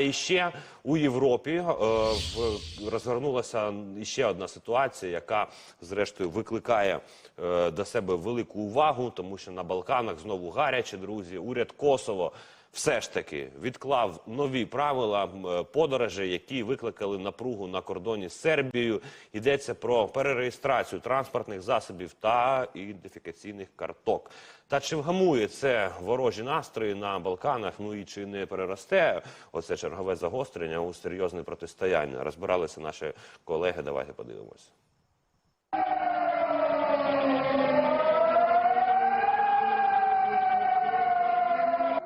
І ще у Європі е, в- розгорнулася ще одна ситуація, яка зрештою викликає е, до себе велику увагу, тому що на Балканах знову гаряче, друзі. Уряд Косово все ж таки відклав нові правила е, які викликали напругу на кордоні з Сербією. Йдеться про перереєстрацію транспортних засобів та ідентифікаційних карток. Та чи вгамує це ворожі настрої на Балканах? Ну і чи не переросте оце чергове загострення у серйозне протистояння? Розбиралися наші колеги. Давайте подивимось.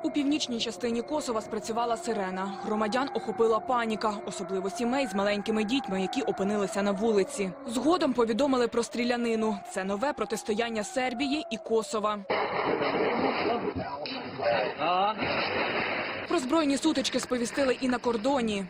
У північній частині Косова спрацювала сирена. Громадян охопила паніка, особливо сімей з маленькими дітьми, які опинилися на вулиці. Згодом повідомили про стрілянину. Це нове протистояння Сербії і Косова. Про збройні сутички сповістили і на кордоні.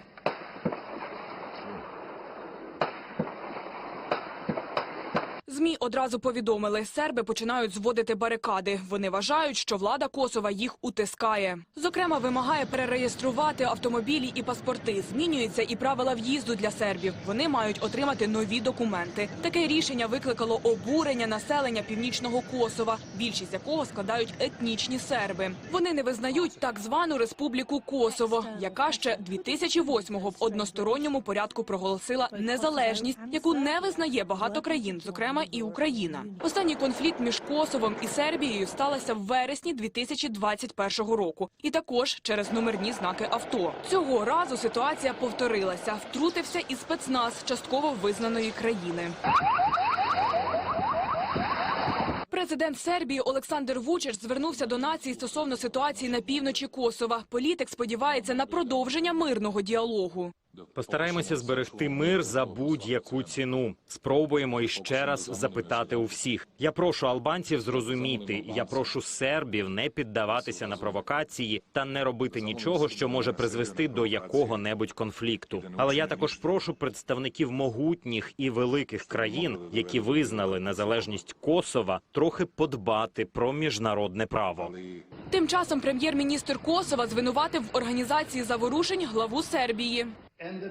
ЗМІ одразу повідомили, серби починають зводити барикади. Вони вважають, що влада Косова їх утискає. Зокрема, вимагає перереєструвати автомобілі і паспорти. Змінюються і правила в'їзду для сербів. Вони мають отримати нові документи. Таке рішення викликало обурення населення північного Косова, більшість якого складають етнічні серби. Вони не визнають так звану республіку Косово, яка ще 2008-го в односторонньому порядку проголосила незалежність, яку не визнає багато країн, зокрема і Україна. Останній конфлікт між Косовом і Сербією сталося в вересні 2021 року, і також через номерні знаки авто. Цього разу ситуація повторилася. Втрутився і спецназ частково визнаної країни. Президент Сербії Олександр Вучич звернувся до нації стосовно ситуації на півночі Косова. Політик сподівається на продовження мирного діалогу. Постараємося зберегти мир за будь-яку ціну. Спробуємо іще раз запитати у всіх. Я прошу албанців зрозуміти. Я прошу сербів не піддаватися на провокації та не робити нічого, що може призвести до якого-небудь конфлікту. Але я також прошу представників могутніх і великих країн, які визнали незалежність Косова, трохи подбати про міжнародне право. Тим часом прем'єр-міністр Косова звинуватив в організації заворушень главу Сербії.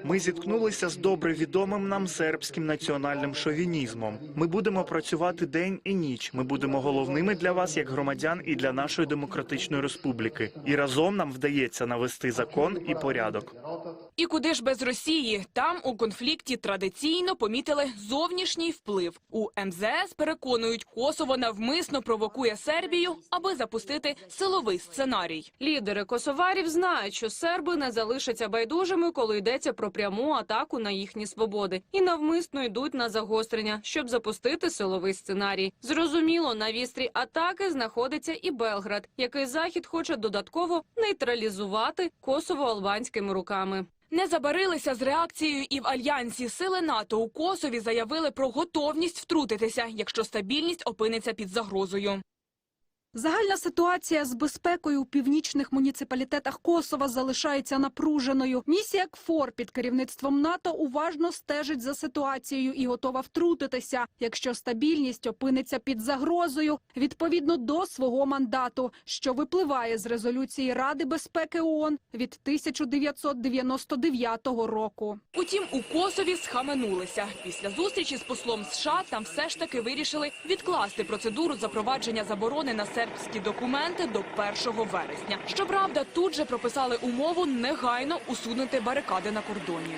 Ми зіткнулися з добре відомим нам сербським національним шовінізмом. Ми будемо працювати день і ніч. Ми будемо головними для вас, як громадян, і для нашої демократичної республіки. І разом нам вдається навести закон і порядок. І куди ж без Росії? Там у конфлікті традиційно помітили зовнішній вплив. У МЗС переконують, Косово навмисно провокує Сербію, аби запустити силовий сценарій. Лідери косоварів знають, що серби не залишаться байдужими, коли йдеться про пряму атаку на їхні свободи, і навмисно йдуть на загострення, щоб запустити силовий сценарій. Зрозуміло, на вістрі атаки знаходиться і Белград, який захід хоче додатково нейтралізувати Косово-албанськими руками. Не забарилися з реакцією і в альянсі сили НАТО у Косові заявили про готовність втрутитися, якщо стабільність опиниться під загрозою. Загальна ситуація з безпекою у північних муніципалітетах Косова залишається напруженою. Місія КФОР під керівництвом НАТО уважно стежить за ситуацією і готова втрутитися, якщо стабільність опиниться під загрозою відповідно до свого мандату, що випливає з резолюції Ради безпеки ООН від 1999 року. Утім, у Косові схаменулися. Після зустрічі з послом США там все ж таки вирішили відкласти процедуру запровадження заборони на сербські документи до 1 вересня. Щоправда, тут же прописали умову негайно усунути барикади на кордоні.